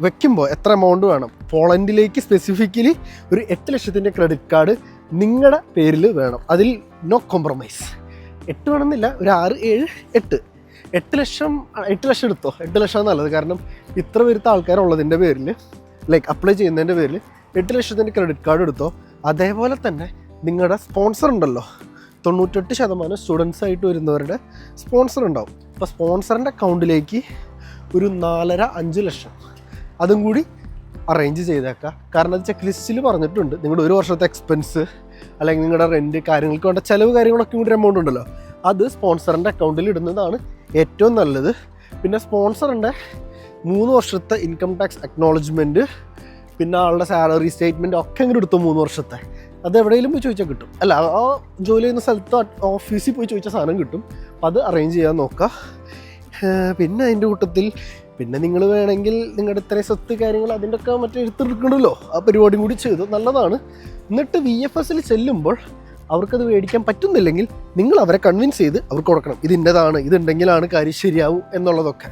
വെക്കുമ്പോൾ എത്ര എമൗണ്ട് വേണം? പോളണ്ടിലേക്ക് സ്പെസിഫിക്കലി ഒരു എട്ട് ലക്ഷത്തിന്റെ ക്രെഡിറ്റ് കാർഡ് നിങ്ങളുടെ പേരിൽ വേണം. അതിൽ നോ കോംപ്രമൈസ് എട്ട് വേണമെന്നില്ല ഒരു ആറ് ഏഴ് എട്ട്. എട്ട് ലക്ഷം എട്ട് ലക്ഷം എടുത്തോ? എട്ട് ലക്ഷം നല്ലത്. കാരണം ഇത്ര വരുത്ത ആൾക്കാരുള്ളതിന്റെ പേരിൽ ലൈക്ക് അപ്ലൈ ചെയ്യുന്നതിന്റെ പേരിൽ എട്ട് ലക്ഷത്തിന്റെ ക്രെഡിറ്റ് കാർഡ് എടുത്തോ? അതേപോലെ തന്നെ നിങ്ങളുടെ സ്പോൺസർ ഉണ്ടല്ലോ. തൊണ്ണൂറ്റെട്ട് ശതമാനം സ്റ്റുഡൻസ് ആയിട്ട് വരുന്നവരുടെ സ്പോൺസർ ഉണ്ടാവും. അപ്പോൾ സ്പോൺസറിന്റെ അക്കൗണ്ടിലേക്ക് ഒരു നാലര അഞ്ച് ലക്ഷം. അതും കൂടി അറേഞ്ച് ചെയ്തേക്കാം. കാരണം അത് ചെക്ക് ലിസ്റ്റിൽ പറഞ്ഞിട്ടുണ്ട്. നിങ്ങളുടെ ഒരു വർഷത്തെ എക്സ്പെൻസ് അല്ലെങ്കിൽ നിങ്ങളുടെ റെന്റ് കാര്യങ്ങൾക്ക് വേണ്ട ചിലവ് കാര്യങ്ങളൊക്കെ കൂടി എമൗണ്ട് ഉണ്ടല്ലോ. അത് സ്പോൺസറിന്റെ അക്കൗണ്ടിൽ ഇടുന്നതാണ് ഏറ്റവും നല്ലത്. പിന്നെ സ്പോൺസറിന്റെ മൂന്ന് വർഷത്തെ ഇൻകം ടാക്സ് അക്നോളജ്മെന്റ് പിന്നെ ആളുടെ സാലറി സ്റ്റേറ്റ്മെന്റ് ഒക്കെ ഇങ്ങനെ എടുത്തു മൂന്ന് വർഷത്തെ. അത് എവിടെയെങ്കിലും പോയി ചോദിച്ചാൽ കിട്ടും. അല്ല ആ ജോലി ചെയ്യുന്ന സ്ഥലത്ത് ഓഫീസിൽ പോയി ചോദിച്ച സാധനം കിട്ടും. അപ്പോൾ അത് അറേഞ്ച് ചെയ്യാൻ നോക്കുക പിന്നെ അതിന്റെ കൂട്ടത്തിൽ പിന്നെ നിങ്ങൾ വേണമെങ്കിൽ നിങ്ങളുടെ ഇത്രയും സ്വത്ത് കാര്യങ്ങൾ അതിന്റെ ഒക്കെ മറ്റേ എടുത്തെടുക്കണമല്ലോ ആ പരിപാടിയും കൂടി ചെയ്തു. നല്ലതാണ്. എന്നിട്ട് വി എഫ് എസിൽ ചെല്ലുമ്പോൾ അവർക്കത് മേടിക്കാൻ പറ്റുന്നില്ലെങ്കിൽ നിങ്ങൾ അവരെ കൺവിൻസ് ചെയ്ത് അവർക്ക് കൊടുക്കണം. ഇത് ഇന്നതാണ് ഇതുണ്ടെങ്കിലാണ് കാര്യം ശരിയാവും എന്നുള്ളതൊക്കെ.